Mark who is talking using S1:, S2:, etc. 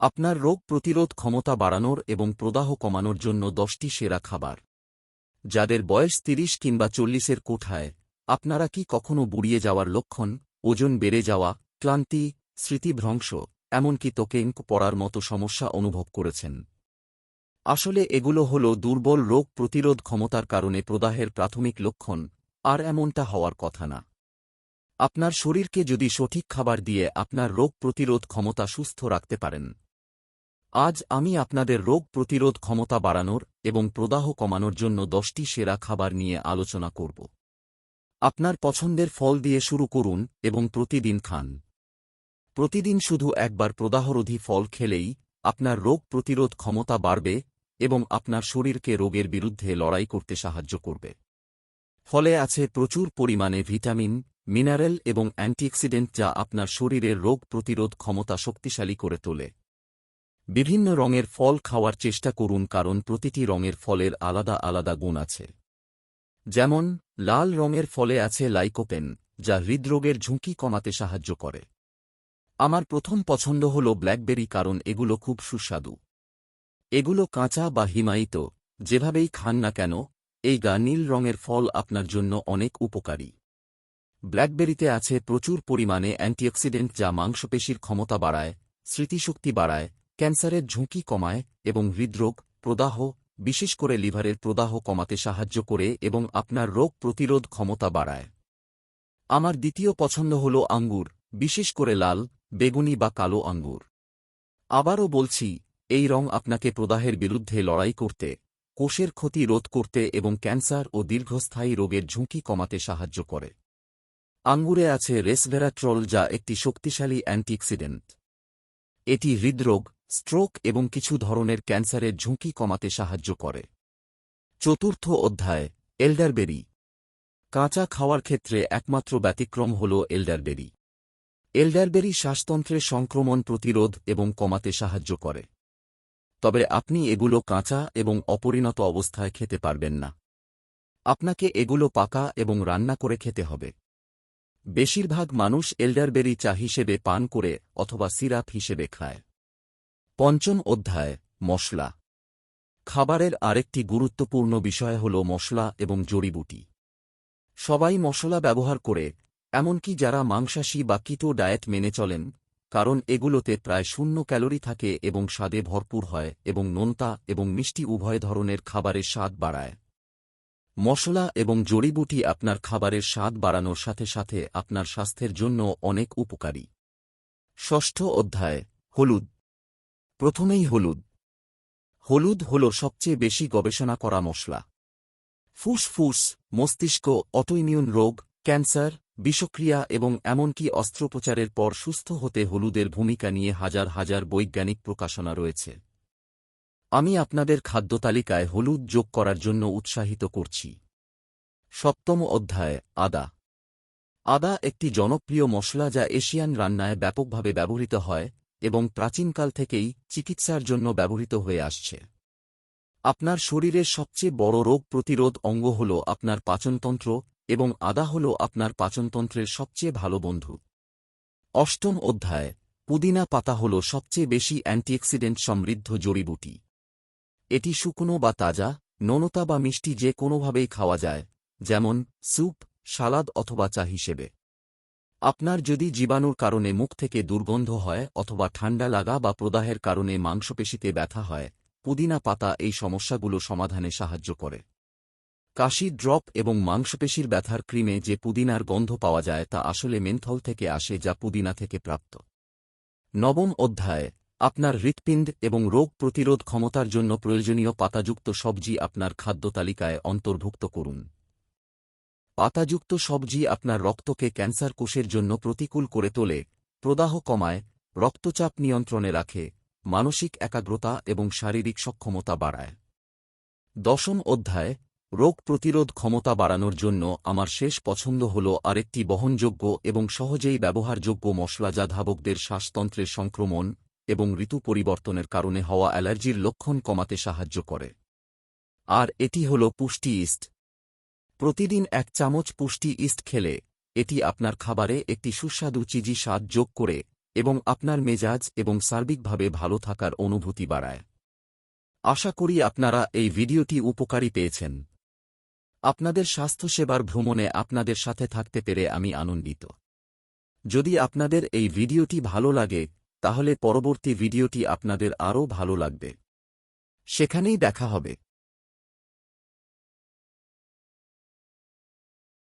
S1: আপনার রোগ প্রতিরোধ ক্ষমতা বাড়ানোর এবং প্রদাহ কমানোর জন্য দশটি সেরা খাবার। যাদের বয়স তিরিশ কিংবা চল্লিশের কোঠায়, আপনারা কি কখনো বুড়িয়ে যাওয়ার লক্ষণ, ওজন বেড়ে যাওয়া, ক্লান্তি, স্মৃতিভ্রংশ, এমনকি তোকেঙ্ক পড়ার মতো সমস্যা অনুভব করেছেন? আসলে এগুলো হল দুর্বল রোগ প্রতিরোধ ক্ষমতার কারণে প্রদাহের প্রাথমিক লক্ষণ, আর এমনটা হওয়ার কথা না। আপনার শরীরকে যদি সঠিক খাবার দিয়ে আপনার রোগ প্রতিরোধ ক্ষমতা সুস্থ রাখতে পারেন আজ আমি আপনাদের রোগ প্রতিরোধ ক্ষমতা বাড়ানোর এবং প্রদাহ কমানোর জন্য দশটি সেরা খাবার নিয়ে আলোচনা করব। আপনার পছন্দের ফল দিয়ে শুরু করুন এবং প্রতিদিন খান। প্রতিদিন শুধু একবার প্রদাহরোধী ফল খেলেই আপনার রোগ প্রতিরোধ ক্ষমতা বাড়বে এবং আপনার শরীরকে রোগের বিরুদ্ধে লড়াই করতে সাহায্য করবে। ফলে আছে প্রচুর পরিমাণে ভিটামিন, মিনারেল এবং অ্যান্টিঅক্সিডেন্ট যা আপনার শরীরের রোগ প্রতিরোধ ক্ষমতা শক্তিশালী করে তোলে। বিভিন্ন রঙের ফল খাওয়ার চেষ্টা করুন কারণ প্রতিটি রঙের ফলের আলাদা আলাদা গুণ আছে। যেমন, লাল রঙের ফলে আছে লাইকোপেন, যা হৃদরোগের ঝুঁকি কমাতে সাহায্য করে। আমার প্রথম পছন্দ হল ব্ল্যাকবেরি কারণ এগুলো খুব সুস্বাদু। এগুলো কাঁচা বা হিমায়িত, যেভাবেই খান না কেন, এই গা নীল রঙের ফল আপনার জন্য অনেক উপকারী। ব্ল্যাকবেরিতে আছে প্রচুর পরিমাণে অ্যান্টিঅক্সিডেন্ট যা মাংসপেশির ক্ষমতা বাড়ায়, স্মৃতিশক্তি বাড়ায় ক্যান্সারের ঝুঁকি কমায় এবং হৃদরোগ, প্রদাহ, বিশেষ করে লিভারের প্রদাহ কমাতে সাহায্য করে এবং আপনার রোগ প্রতিরোধ ক্ষমতা বাড়ায়। আমার দ্বিতীয় পছন্দ হল আঙ্গুর, বিশেষ করে লাল, বেগুনি বা কালো আঙ্গুর। আবারও বলছি, এই রং আপনাকে প্রদাহের বিরুদ্ধে লড়াই করতে, কোষের ক্ষতি রোধ করতে এবং ক্যান্সার ও দীর্ঘস্থায়ী রোগের ঝুঁকি কমাতে সাহায্য করে। আঙ্গুরে আছে রেসভেরাট্রল যা একটি শক্তিশালী অ্যান্টিঅক্সিডেন্ট। এটি হৃদরোগ স্ট্রোক এবং কিছু ধরনের ক্যান্সারের ঝুঁকি কমাতে সাহায্য করে। চতুর্থ অধ্যায়, এল্ডারবেরি। কাঁচা খাওয়ার ক্ষেত্রে একমাত্র ব্যতিক্রম হল এল্ডারবেরি। এল্ডারবেরি শ্বাসতন্ত্রের সংক্রমণ প্রতিরোধ এবং কমাতে সাহায্য করে। তবে আপনি এগুলো কাঁচা এবং অপরিণত অবস্থায় খেতে পারবেন না। আপনাকে এগুলো পাকা এবং রান্না করে খেতে হবে। বেশিরভাগ মানুষ এল্ডারবেরি চা হিসেবে পান করে অথবা সিরাপ হিসেবে খায়। পঞ্চম অধ্যায়, মশলা। খাবারের আরেকটি গুরুত্বপূর্ণ বিষয় হল মশলা এবং জড়িবুটি। সবাই মশলা ব্যবহার করে, এমনকি যারা মাংসাশী বা কিটো ডায়েট মেনে চলেন, কারণ এগুলোতে প্রায় শূন্য ক্যালোরি থাকে এবং স্বাদে ভরপুর হয় এবং নোনতা এবং মিষ্টি উভয় ধরনের খাবারের স্বাদ বাড়ায়। মশলা এবং জড়িবুটি আপনার খাবারের স্বাদ বাড়ানোর সাথে সাথে আপনার স্বাস্থ্যের জন্য অনেক উপকারী। ষষ্ঠ অধ্যায়, হলুদ। প্রথমেই হলুদ। হলুদ হল সবচেয়ে বেশি গবেষণা করা মশলা। ফুসফুস, মস্তিষ্ক, অটোইমিউন রোগ, ক্যান্সার, বিষক্রিয়া এবং এমনকি অস্ত্রোপচারের পর সুস্থ হতে হলুদের ভূমিকা নিয়ে হাজার হাজার বৈজ্ঞানিক প্রকাশনা রয়েছে। আমি আপনাদের খাদ্য তালিকায় হলুদ যোগ করার জন্য উৎসাহিত করছি। সপ্তম অধ্যায়, আদা। আদা একটি জনপ্রিয় মশলা যা এশিয়ান রান্নায় ব্যাপকভাবে ব্যবহৃত হয় এবং প্রাচীনকাল থেকেই চিকিৎসার জন্য ব্যবহৃত হয়ে আসছে। আপনার শরীরের সবচেয়ে বড় রোগ প্রতিরোধ অঙ্গ হল আপনার পাচনতন্ত্র এবং আদা হল আপনার পাচনতন্ত্রের সবচেয়ে ভালো বন্ধু। অষ্টম অধ্যায়, পুদিনা পাতা হল সবচেয়ে বেশি অ্যান্টিঅক্সিডেন্ট সমৃদ্ধ জড়িবুটি এটি শুকনো বা তাজা, ননতা বা মিষ্টি যে কোনোভাবেই খাওয়া যায়, যেমন স্যুপ, সালাদ অথবা চা হিসেবে। আপনার যদি জীবাণুর কারণে মুখ থেকে দুর্গন্ধ হয় অথবা ঠান্ডা লাগা বা প্রদাহের কারণে মাংসপেশিতে ব্যথা হয়, পুদিনা পাতা এই সমস্যাগুলো সমাধানে সাহায্য করে। কাশি, ড্রপ এবং মাংসপেশির ব্যথার ক্রিমে যে পুদিনার গন্ধ পাওয়া যায় তা আসলে মেন্থল থেকে আসে যা পুদিনা থেকে প্রাপ্ত। নবম অধ্যায়, আপনার হৃৎপিণ্ড এবং রোগ প্রতিরোধ ক্ষমতার জন্য প্রয়োজনীয় পাতাযুক্ত সবজি আপনার খাদ্য তালিকায় অন্তর্ভুক্ত করুন। পাতাযুক্ত সবজি আপনার রক্তকে ক্যান্সার কোষের জন্য প্রতিকূল করে তোলে, প্রদাহ কমায়, রক্তচাপ নিয়ন্ত্রণে রাখে, মানসিক একাগ্রতা এবং শারীরিক সক্ষমতা বাড়ায়। দশম অধ্যায়, রোগ প্রতিরোধ ক্ষমতা বাড়ানোর জন্য আমার শেষ পছন্দ হল আরেকটি বহনযোগ্য এবং সহজেই ব্যবহারযোগ্য মশলা যা ধাবকদের শ্বাসতন্ত্রের সংক্রমণ এবং ঋতু পরিবর্তনের কারণে হওয়া অ্যালার্জির লক্ষণ কমাতে সাহায্য করে। আর এটি হল পুষ্টি ইস্ট। প্রতিদিন এক চামচ পুষ্টি ইস্ট খেলে, এটি আপনার খাবারে একটি সুস্বাদু চিজি স্বাদ যোগ করে এবং আপনার মেজাজ এবং সার্বিকভাবে ভালো থাকার অনুভূতি বাড়ায়। আশা করি আপনারা এই ভিডিওটি উপকারী পেয়েছেন। আপনাদের স্বাস্থ্যসেবার ভ্রমণে আপনাদের সাথে থাকতে পেরে আমি আনন্দিত। যদি আপনাদের এই ভিডিওটি ভালো লাগে, তাহলে পরবর্তী ভিডিওটি আপনাদের আরও ভালো লাগবে। সেখানেই দেখা হবে।